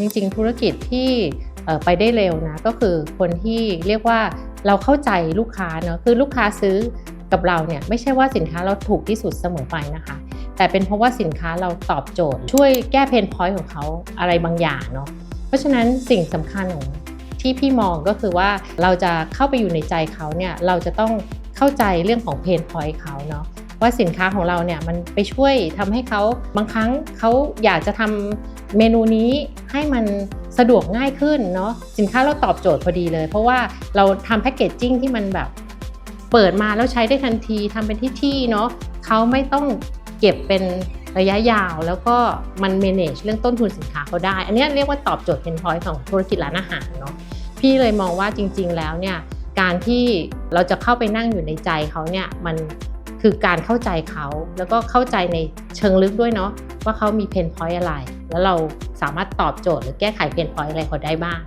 จริงๆ ธุรกิจที่ไปได้เร็วนะก็คือคนที่เรียกว่าเราเข้าใจลูกค้าเนอะคือลูกค้าซื้อกับเราเนี่ยไม่ใช่ว่าสินค้าเราถูกที่สุดเสมอไปนะคะ แต่เป็นเพราะว่าสินค้าเราตอบโจทย์ ช่วยแก้เพนพอยต์ของเขาอะไรบางอย่างเนาะเพราะฉะนั้นสิ่งสำคัญของที่พี่มองก็คือว่าเราจะเข้าไปอยู่ในใจเขาเนี่ยเราจะต้องเข้าใจเรื่องของเพนพอยต์เขาเนาะ ว่าสินค้าของเราเนี่ยมันไปช่วยทำให้เขาบางครั้งเขาอยากจะทำเมนูนี้ให้มันสะดวกง่ายขึ้นเนาะสินค้าเราตอบโจทย์พอดีเลย เพราะว่าเราทำแพคเกจจิ้งที่มันแบบเปิดมาแล้วใช้ได้ทันทีทำเป็นที่ที่เนาะเขาไม่ต้องเก็บเป็นระยะยาว แล้วก็มัน manage เรื่องต้นทุนสินค้าเขาได้ อันนี้เรียกว่าตอบโจทย์ pain point ของธุรกิจร้านอาหารเนาะพี่เลยมองว่าจริง ๆ แล้วเนี่ยการที่เราจะเข้าไปนั่งอยู่ในใจเขาเนี่ยมัน คือการเข้าใจเขาแล้วก็เข้าใจในเชิงลึกด้วยเนาะว่าเขามีเพนพอยต์อะไร แล้วเราสามารถตอบโจทย์หรือแก้ไขเพนพอยต์อะไรเขาได้บ้าง